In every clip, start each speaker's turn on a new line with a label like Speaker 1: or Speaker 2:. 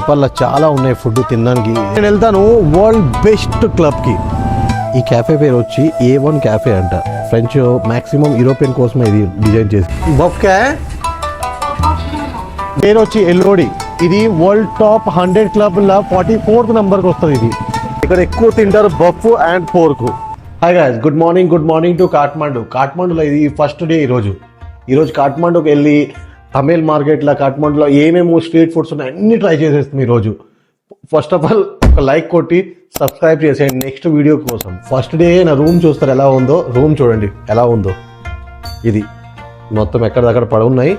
Speaker 1: నేపాల్లో చాలా ఉన్నాయి ఫుడ్ తినడానికి. నేను వెళ్తాను వరల్డ్ బెస్ట్ క్లబ్కి. ఈ క్యాఫే పేరు వచ్చి ఏ వన్ క్యాఫే అంట. ఫ్రెంచ్ మ్యాక్సిమం యూరోపియన్ కోసమే ఇది డిజైన్ చేసి. బఫ్ పేరు వచ్చి ఎల్లోడి. ఇది వరల్డ్ టాప్ హండ్రెడ్ క్లబ్లో ఫార్టీ ఫోర్త్ నెంబర్కి వస్తుంది ఇది. ఇక్కడ ఎక్కువ తింటారు buff and pork. Hi guys good morning good morning to Kathmandu. కాఠ్మండులో ఇది ఫస్ట్ డే ఈరోజు. ఈరోజు కాఠ్మండుకి వెళ్ళి తమిళ్ మార్కెట్లో కాఠ్మండులో ఏమేమి స్ట్రీట్ ఫుడ్స్ ఉన్నాయి అన్ని ట్రై చేసేస్తుంది ఈరోజు ఫస్ట్ ఆఫ్ ఆల్ ఒక లైక్ కొట్టి సబ్స్క్రైబ్ చేసేయండి నెక్స్ట్ వీడియో కోసం. ఫస్ట్ డే నా రూమ్ చూస్తారు ఎలా ఉందో. రూమ్ చూడండి ఎలా ఉందో. ఇది మొత్తం ఎక్కడిదక్కడ పడున్నాయి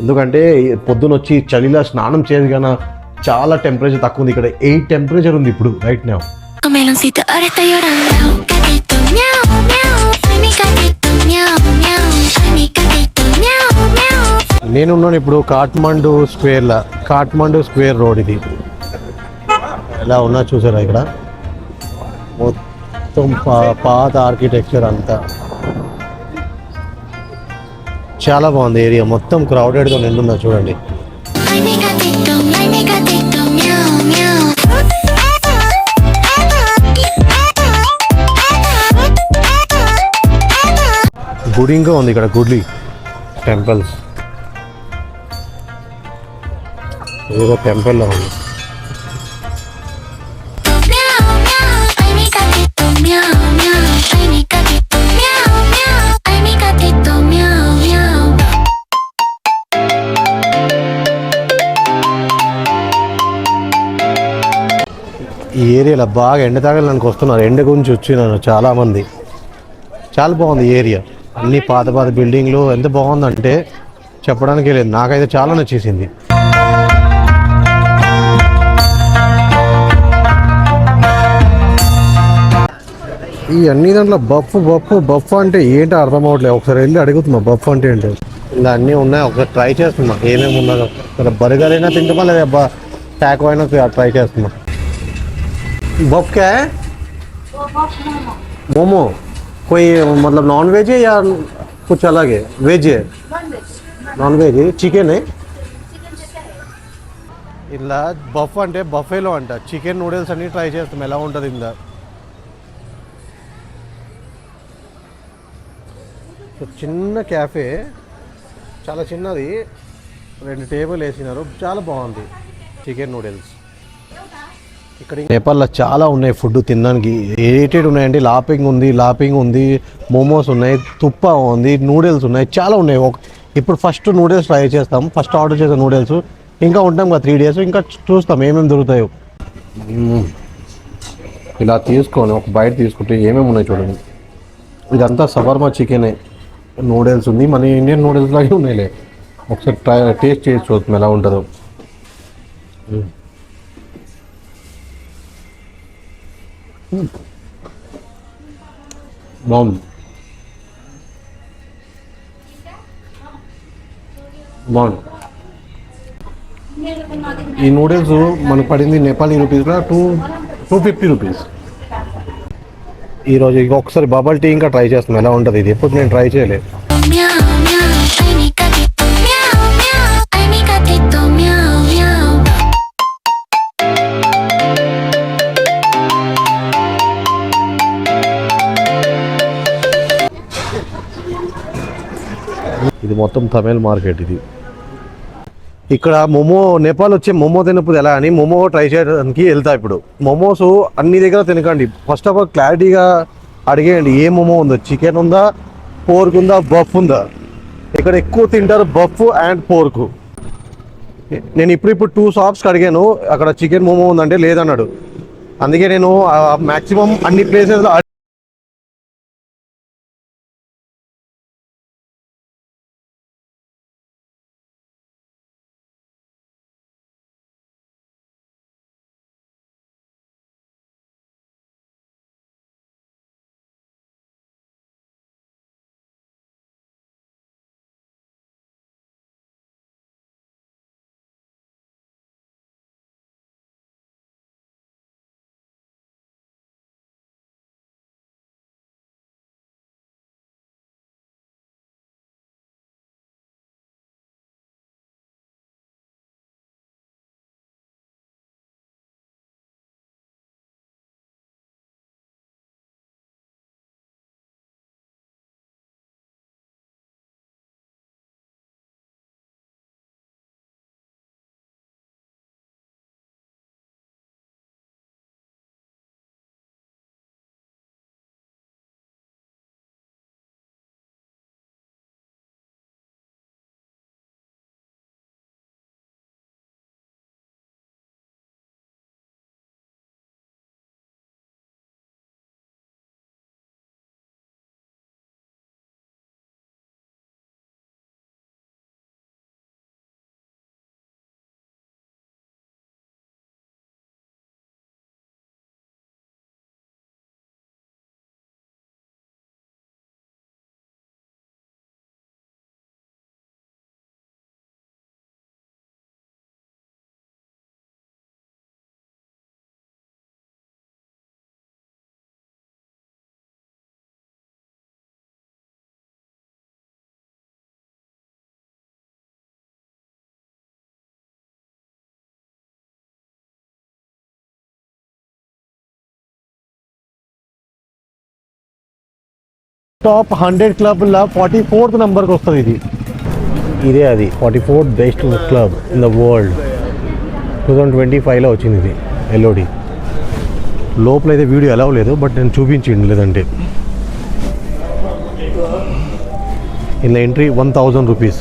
Speaker 1: ఎందుకంటే పొద్దున వచ్చి చలిలో స్నానం చేయదు కానీ చాలా టెంపరేచర్ తక్కువ ఉంది. ఇక్కడ ఎయిట్ టెంపరేచర్ ఉంది ఇప్పుడు రైట్ నా నేనున్నాను ఇప్పుడు కాఠ్మండు స్క్వేర్లో కాఠ్మండు స్క్వేర్ రోడ్ ఇది. ఎలా ఉన్నా చూసారా ఇక్కడ? మొత్తం పాత ఆర్కిటెక్చర్ అంతా. చాలా బాగుంది ఏరియా మొత్తం క్రౌడెడ్గా నిండున్నా చూడండి.
Speaker 2: Ay,
Speaker 1: గుడి ఇంకా ఉంది ఇక్కడ గుడి టెంపుల్స్. ఏదో టెంపుల్లో ఉంది. ఈ ఏరియాలో బాగా ఎండ తాగడానికి వస్తున్నారు. ఎండ గురించి వచ్చినాను చాలామంది. చాలా బాగుంది ఈ ఏరియా. అన్ని పాత పాత బిల్డింగ్లు ఎంత బాగుందంటే చెప్పడానికి లేదు. నాకైతే చాలా నచ్చేసింది. ఈ అన్ని దాంట్లో బఫ్ బఫ్ బఫ్ అంటే ఏంటో అర్థం అవ్వట్లేదు ఒకసారి వెళ్ళి అడుగుతున్నా బఫ్ అంటే ఏంటి ఇలా అన్నీ ఉన్నాయి ఒకసారి ట్రై చేస్తున్నా ఏమేమి ఉన్నాయో ఇక్కడ బర్గర్ అయినా తింటామా లేదా ప్యాక్ అయినా ట్రై చేస్తున్నా बफ क्या है मोमो कोई मतलब नॉन वेज है या कुछ अलग है वेज है నాన్ వెజ్ చికెన్ ఇలా బఫ్ అంటే బఫేలో అంట చికెన్ నూడిల్స్ అన్ని ట్రై చేస్తాం ఎలా ఉంటుంది ఇందా చిన్న క్యాఫే చాలా చిన్నది. రెండు టేబుల్ వేసినారు. చాలా బాగుంది. Chicken noodles. ఇక్కడ నేపాల్లో చాలా ఉన్నాయి ఫుడ్ తినడానికి. ఏటేడ్ ఉన్నాయండి? లాపింగ్ ఉంది లాపింగ్ ఉంది. మోమోస్ ఉన్నాయి తుప్ప ఉంది నూడిల్స్ ఉన్నాయి. చాలా ఉన్నాయి. ఒక ఇప్పుడు ఫస్ట్ నూడిల్స్ ట్రై చేస్తాం. ఫస్ట్ ఆర్డర్ చేసే నూడిల్స్. ఇంకా ఉంటాం కదా త్రీ డేస్. ఇంకా చూస్తాం ఏమేమి దొరుకుతాయో. ఇలా తీసుకొని ఒక బయట తీసుకుంటే ఏమేమి ఉన్నాయి చూడండి. ఇదంతా సబర్మా చికెనే. నూడిల్స్ ఉంది. మన ఇండియన్ నూడిల్స్ లాగే ఉన్నాయిలే. ఒకసారి ట్రై టేస్ట్ చేసి చూద్దాం ఎలా ఉంటుందో. బాగుంది. బాగుంది. ఈ నూడిల్స్ మనకు పడింది నేపాలీ రూపీస్లో టూ టూ ఫిఫ్టీ రూపీస్. ఈరోజు ఇంకొకసారి బబల్ టీ ఇంకా ట్రై చేస్తాం ఎలా ఉంటుంది ఇది? ఎప్పుడు నేను ట్రై చేయలేదు ఇది మొత్తం తమిళ్ మార్కెట్ ఇది. ఇక్కడ మోమో నేపాల్ వచ్చే మోమో తినప్పుడు ఎలా అని మోమో ట్రై చేయడానికి వెళ్తా ఇప్పుడు. మోమోస్ అన్ని దగ్గర తినకండి. ఫస్ట్ ఆఫ్ ఆల్ క్లారిటీగా అడిగేయండి ఏ మోమో ఉందో? చికెన్ ఉందా? పోర్క్ ఉందా? బఫ్ ఉందా? ఇక్కడ ఎక్కువ తింటారు బఫ్ అండ్ పోర్క్ నేను ఇప్పుడు ఇప్పుడు టూ షాప్స్కి అడిగాను అక్కడ చికెన్ మోమో ఉందంటే లేదన్నాడు. అందుకే నేను మ్యాక్సిమం అన్ని ప్లేసెస్లో టాప్ హండ్రెడ్ క్లబ్లో ఫార్టీ ఫోర్త్ నెంబర్కి వస్తుంది ఇది. ఇదే అది forty fourth best club in the world. Two thousand twenty ఫైవ్లో వచ్చింది ఇది ఎల్ఓడి లోపల అయితే వీడియో ఎలా లేదు బట్ నేను చూపించిండు లేదంటే. ఇలా ఎంట్రీ వన్ థౌజండ్ రూపీస్.